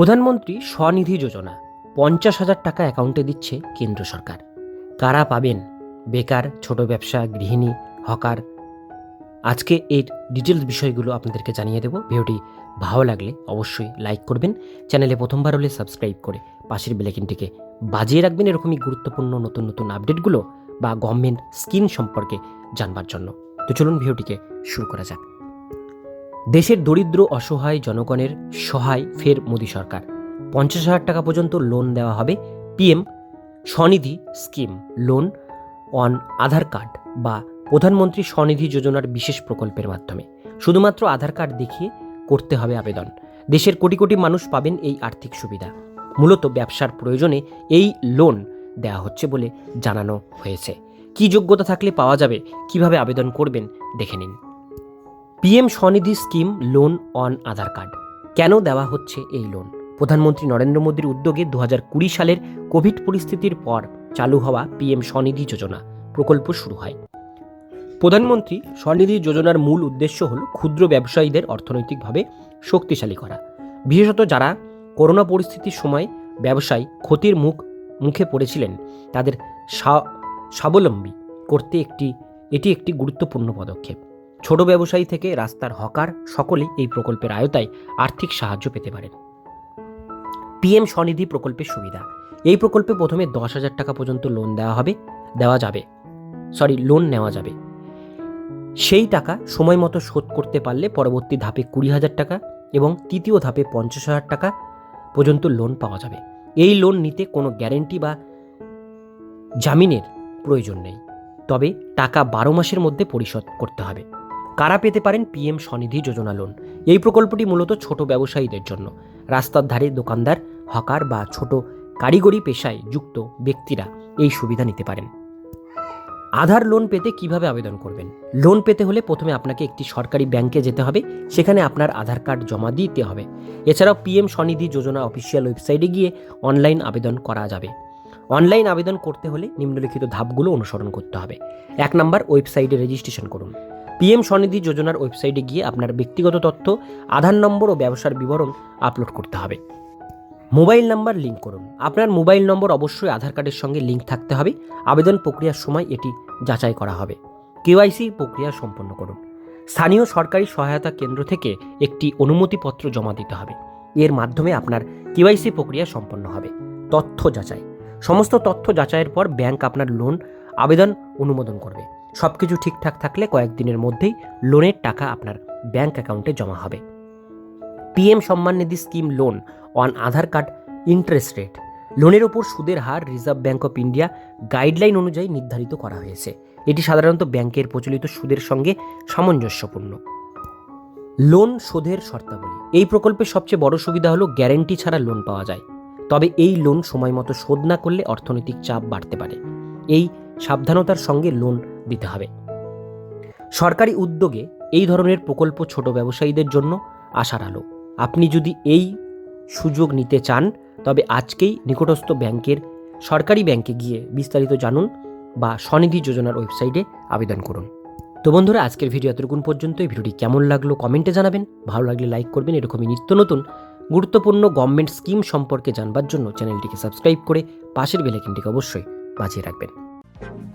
প্রধানমন্ত্রী স্বনিধি যোজনা পঞ্চাশ হাজার টাকা অ্যাকাউন্টে দিচ্ছে কেন্দ্র সরকার। কারা পাবেন? বেকার, ছোট ব্যবসা, গৃহিণী, হকার। আজকে এর ডিটেলস বিষয়গুলো আপনাদেরকে জানিয়ে দেবো। ভিডিওটি ভালো লাগলে অবশ্যই লাইক করবেন। চ্যানেলে প্রথমবার হলে সাবস্ক্রাইব করে পাশের বেলাইকিনটিকে বাজিয়ে রাখবেন এরকমই গুরুত্বপূর্ণ নতুন নতুন আপডেটগুলো বা গভর্নমেন্ট স্কিম সম্পর্কে জানবার জন্য। তো চলুন ভিডিওটিকে শুরু করা যাক। দেশের দরিদ্র, অসহায় জনগণের সহায় ফের মোদী সরকার। পঞ্চাশ হাজার টাকা পর্যন্ত লোন দেওয়া হবে PM Svanidhi scheme loan on Aadhaar card বা প্রধানমন্ত্রী স্বনিধি যোজনার বিশেষ প্রকল্পের মাধ্যমে। শুধুমাত্র আধার কার্ড দেখিয়ে করতে হবে আবেদন। দেশের কোটি কোটি মানুষ পাবেন এই আর্থিক সুবিধা। মূলত ব্যবসার প্রয়োজনে এই লোন দেওয়া হচ্ছে বলে জানানো হয়েছে। কি যোগ্যতা থাকলে পাওয়া যাবে, কীভাবে আবেদন করবেন, দেখে নিন। PM Svanidhi scheme loan on Aadhaar card. কেন দেওয়া হচ্ছে এই লোন? প্রধানমন্ত্রী নরেন্দ্র মোদীর উদ্যোগে দু কুড়ি সালের কোভিড পরিস্থিতির পর চালু হওয়া পিএম স্বনিধি যোজনা প্রকল্প শুরু হয়। প্রধানমন্ত্রী স্বনিধি যোজনার মূল উদ্দেশ্য হল ক্ষুদ্র ব্যবসায়ীদের অর্থনৈতিকভাবে শক্তিশালী করা। বিশেষত যারা করোনা পরিস্থিতির সময় ব্যবসায় ক্ষতির মুখ, মুখে পড়েছিলেন, তাদের স্বা- স্বাবলম্বী করতে একটি, এটি একটি গুরুত্বপূর্ণ পদক্ষেপ। ছোট ব্যবসায়ী থেকে রাস্তার হকার সকলেই এই প্রকল্পের আয়তায় আর্থিক সাহায্য পেতে পারেন। পিএম স্বনিধি প্রকল্পের সুবিধা। এই প্রকল্পে প্রথমে দশ হাজার টাকা পর্যন্ত লোন দেওয়া হবে, দেওয়া যাবে। সরি, লোন নেওয়া যাবে। সেই টাকা সময় মতো শোধ করতে পারলে পরবর্তী ধাপে কুড়ি হাজার টাকা এবং তৃতীয় ধাপে পঞ্চাশ হাজার টাকা পর্যন্ত লোন পাওয়া যাবে। এই লোন নিতে কোনো গ্যারেন্টি বা জামিনের প্রয়োজন নেই। তবে টাকা বারো মাসের মধ্যে পরিশোধ করতে হবে। কারা পেতে পারেন পিএম স্বনিধি যোজনা লোন? এই প্রকল্পটি মূলত ছোট ব্যবসায়ীদের জন্য। রাস্তার ধারে দোকানদার, হকার বা ছোট কারিগরি পেশায় যুক্ত ব্যক্তিরা এই সুবিধা নিতে পারেন। আধার লোন পেতে কীভাবে আবেদন করবেন? লোন পেতে হলে প্রথমে আপনাকে একটি সরকারি ব্যাংকে যেতে হবে, সেখানে আপনার আধার কার্ড জমা দিতে হবে। এছাড়াও পিএম স্বনিধি যোজনা অফিসিয়াল ওয়েবসাইটে গিয়ে অনলাইন আবেদন করা যাবে। অনলাইন আবেদন করতে হলে নিম্নলিখিত ধাপগুলো অনুসরণ করতে হবে। এক নম্বর ওয়েবসাইটে রেজিস্ট্রেশন করুন। পিএম স্বনিধি যোজনার ওয়েবসাইটে গিয়ে আপনার ব্যক্তিগত তথ্য, আধার নম্বর ও ব্যবসার বিবরণ আপলোড করতে হবে। মোবাইল নাম্বার লিঙ্ক করুন। আপনার মোবাইল নম্বর অবশ্যই আধার কার্ডের সঙ্গে লিঙ্ক থাকতে হবে। আবেদন প্রক্রিয়ার সময় এটি যাচাই করা হবে। কেওয়াইসি প্রক্রিয়া সম্পন্ন করুন। স্থানীয় সরকারি সহায়তা কেন্দ্র থেকে একটি অনুমতিপত্র জমা দিতে হবে। এর মাধ্যমে আপনার কেওয়াইসি প্রক্রিয়া সম্পন্ন হবে। তথ্য যাচাই। সমস্ত তথ্য যাচাইয়ের পর ব্যাংক আপনার লোন আবেদন অনুমোদন করবে। সব কিছু ঠিকঠাক থাকলে কয়েকদিনের মধ্যেই লোনের টাকা আপনার ব্যাংক অ্যাকাউন্টে জমা হবে। PM Samman Nidhi scheme loan on Aadhaar card interest rate. লোনের ওপর সুদের হার Reserve Bank of India guideline অনুযায়ী নির্ধারিত করা হয়েছে। এটি সাধারণত ব্যাংকের প্রচলিত সুদের সঙ্গে সামঞ্জস্যপূর্ণ। লোন শোধের শর্তাবলী। এই প্রকল্পের সবচেয়ে বড় সুবিধা হলো গ্যারেন্টি ছাড়া লোন পাওয়া যায়। তবে এই লোন সময় মতো শোধ না করলে অর্থনৈতিক চাপ বাড়তে পারে। এই সাবধানতার সঙ্গে লোন দিতে হবে। সরকারি উদ্যোগে এই ধরনের প্রকল্প ছোট ব্যবসায়ীদের জন্য আশার আলো। আপনি যদি এই সুযোগ নিতে চান, তবে আজকেই নিকটস্থ ব্যাংকের সরকারি ব্যাংকে গিয়ে বিস্তারিত জানুন বা স্বনিধি যোজনার ওয়েবসাইটে আবেদন করুন। তো বন্ধুরা, আজকের ভিডিও এতটুকুন পর্যন্ত এই ভিডিওটি কেমন লাগল কমেন্টে জানাবেন। ভালো লাগলে লাইক করবেন। এরকমই নিত্য নতুন, গুরুত্বপূর্ণ গভর্নমেন্ট স্কিম সম্পর্কে জানবার জন্য চ্যানেলটিকে সাবস্ক্রাইব করে পাশের বেলাইকিনটিকে অবশ্যই বাঁচিয়ে রাখবেন। thank you